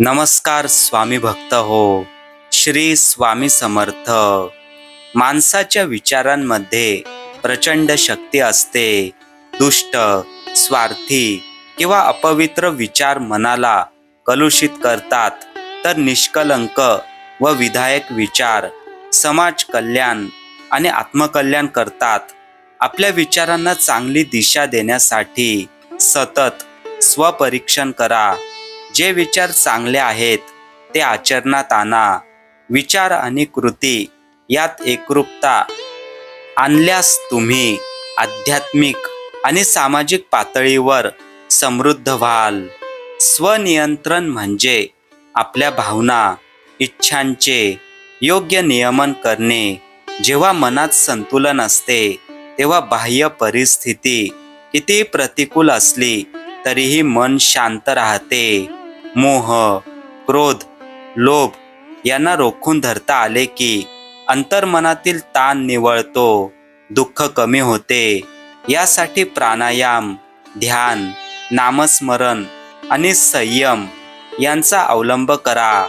नमस्कार स्वामी भक्त हो. श्री स्वामी समर्थ. माणसाच्या विचारांमध्ये प्रचंड शक्ती असते. दुष्ट स्वार्थी किंवा अपवित्र विचार मनाला कलुषित करतात तर निष्कलंक व विधायक विचार समाज कल्याण आणि आत्मकल्याण करतात. आपल्या विचारांना चांगली दिशा देण्यासाठी सतत स्वपरीक्षण करा. जे विचार चांगले आहेत ते आचरणात आणा. विचार आणि कृती यात एकरूपता आणल्यास तुम्ही आध्यात्मिक आणि सामाजिक पातळीवर समृद्ध व्हाल. स्वनियंत्रण म्हणजे आपल्या भावना इच्छांचे योग्य नियमन करणे. जेव्हा मनात संतुलन असते तेव्हा बाह्य परिस्थिती किती प्रतिकूल असली तरीही मन शांत राहते. मोह क्रोध लोभ यांना रोखून धरता आले की अंतर्मनातील ताण निवळतो दुःख कमी होते. यासाठी प्राणायाम ध्यान नामस्मरण आणि संयम यांचा अवलंब करा.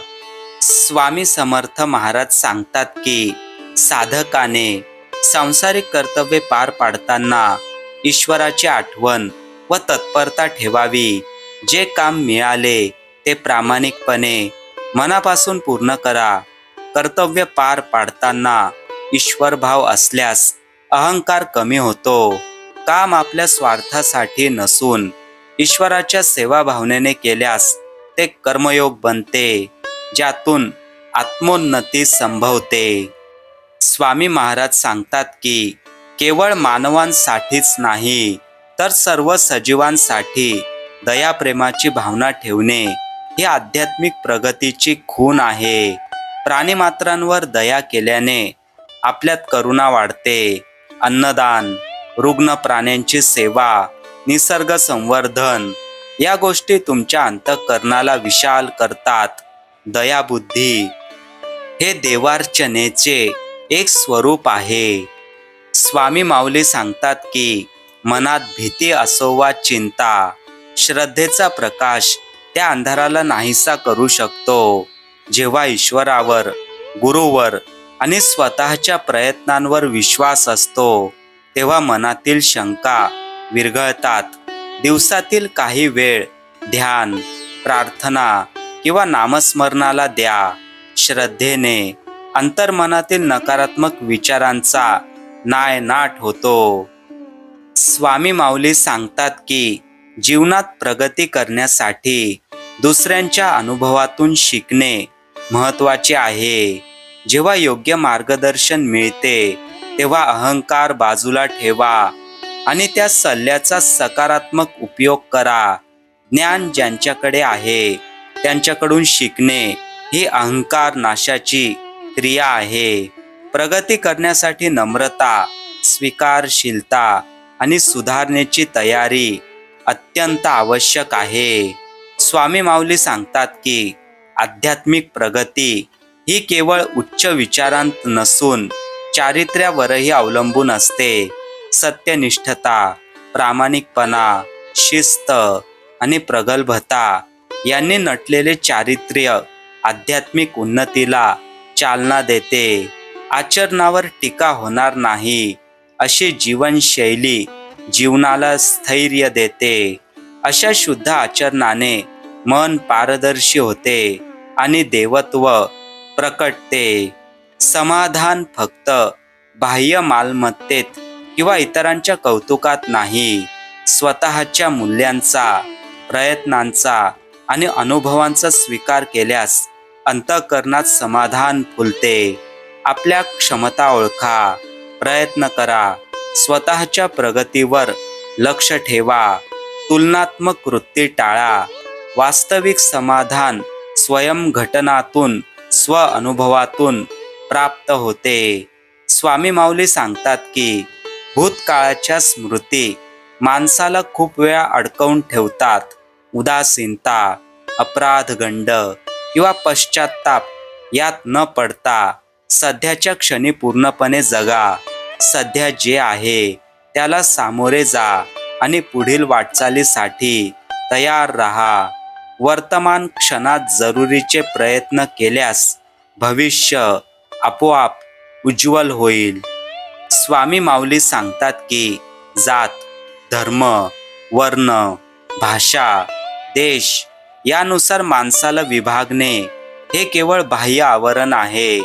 स्वामी समर्थ महाराज सांगतात की साधकाने सांसारिक कर्तव्ये पार पाडताना ईश्वराची आठवण व तत्परता ठेवावी. जे काम मिळाले ते प्रामाणिकपणे मनापासून पूर्ण करा. कर्तव्य पार पाडताना ईश्वर भाव असल्यास अहंकार कमी होतो. काम आपल्या स्वार्थासाठी नसून ईश्वराच्या सेवा भावनेने केल्यास ते कर्मयोग बनते ज्यातून आत्मोन्नती संभवते. स्वामी महाराज सांगतात की केवळ मानवांसाठीच नाही तर सर्व सजीवांसाठी दयाप्रेमाची भावना ठेवणे ही आध्यात्मिक प्रगतीची खूण आहे. प्राणीमात्रांवर दया केल्याने आपल्यात करुणा वाढते. अन्नदान रुग्ण प्राण्यांची सेवा निसर्ग संवर्धन या गोष्टी तुमच्या अंतःकरणाला विशाल करतात. दयाबुद्धी हे देवार्चनेचे एक स्वरूप आहे. स्वामी माऊली सांगतात की मनात भीती असो वा चिंता श्रद्धेचा प्रकाश त्या अंधाराला नाहीसा करू शकतो. जेव्हा ईश्वरावर गुरुवर आणि स्वतःच्या प्रयत्नांवर विश्वास असतो तेव्हा मनातील शंका विरघळतात. दिवसातील काही वेळ ध्यान प्रार्थना किंवा नामस्मरणाला द्या. श्रद्धेने अंतर्मनातील नकारात्मक विचारांचा नायनाट होतो. स्वामी माऊली सांगतात की जीवनात प्रगती करण्यासाठी दुसऱ्यांच्या अनुभवातून शिकणे महत्त्वाचे आहे. जेव्हा योग्य मार्गदर्शन मिळते तेव्हा अहंकार बाजूला ठेवा आणि त्या सल्ल्याचा सकारात्मक उपयोग करा. ज्ञान ज्यांच्याकडे आहे त्यांच्याकडून शिकणे ही अहंकार नाशाची क्रिया आहे. प्रगती करण्यासाठी नम्रता स्वीकारशीलता आणि सुधारण्याची तयारी अत्यंत आवश्यक आहे. स्वामी माऊली सांगतात की आध्यात्मिक प्रगती ही केवळ उच्च विचारांत नसून चारित्र्यावरही अवलंबून असते. सत्यनिष्ठता प्रामाणिकपणा शिस्त आणि प्रगल्भता यांनी नटलेले चारित्र्य आध्यात्मिक उन्नतीला चालना देते. आचरणावर टीका होणार नाही अशी जीवनशैली जीवनाला स्थैर्य देते. अशा शुद्ध आचरणाने मन पारदर्शी होते आणि देवत्व प्रकटते. समाधान फक्त बाह्य मालमत्तेत किंवा इतरांच्या कौतुकात नाही स्वतःच्या मूल्यांचा प्रयत्नांचा आणि अनुभवांचा स्वीकार केल्यास अंतःकरणात समाधान फुलते. आपल्या क्षमता ओळखा प्रयत्न करा स्वतःच्या प्रगतीवर लक्ष ठेवा. तुलनात्मक वृत्ती टाळा. वास्तविक समाधान स्वयंघटनातून स्व अनुभवातून प्राप्त होते. स्वामी माऊली सांगतात की भूतकाळाच्या स्मृती माणसाला खूप वेळा अडकवून ठेवतात. उदासीनता अपराधगंड किंवा पश्चाताप यात न पडता सध्याच्या क्षणी पूर्णपणे जगा. सध्या जे आहे त्याला सामोरे जा आणि पुढील वाटचालीसाठी तयार राहा. वर्तमान क्षणात जरुरीचे प्रयत्न केल्यास भविष्य आपोआप उज्ज्वल होईल. स्वामी माऊली सांगतात की जात धर्म वर्ण भाषा देश यानुसार माणसाला विभागणे हे केवळ बाह्य आवरण आहे.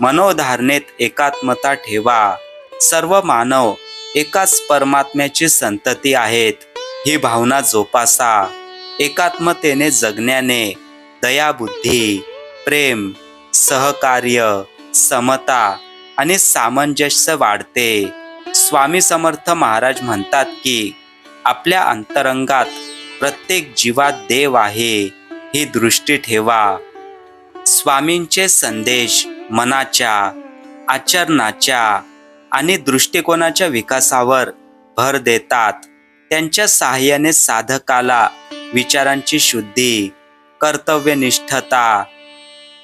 मनोधारणेत एकात्मता ठेवा. सर्व मानव एकाच परमात्म्याची संतती आहेत. ही भावना जोपासा. एकात्मतेने जगण्याने दयाबुद्धी प्रेम सहकार्य समता आणि सामंजस्य वाढते. स्वामी समर्थ महाराज म्हणतात की आपल्या अंतरंगात प्रत्येक जीवात देव आहे ही दृष्टी ठेवा. स्वामींचे संदेश मनाच्या आचरणाच्या आणि दृष्टिकोनाच्या विकासावर भर देतात. त्यांच्या सहाय्याने साधकाला विचारांची शुद्धी कर्तव्यनिष्ठता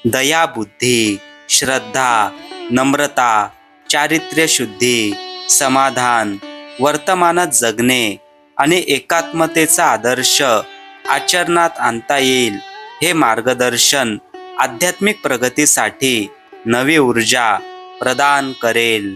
दयाबुद्धी श्रद्धा नम्रता चारित्र्यशुद्धी समाधान वर्तमानात जगणे आणि एकात्मतेचा आदर्श आचरणात आणता येईल हे मार्गदर्शन आध्यात्मिक प्रगतीसाठी नवी ऊर्जा प्रदान करेल.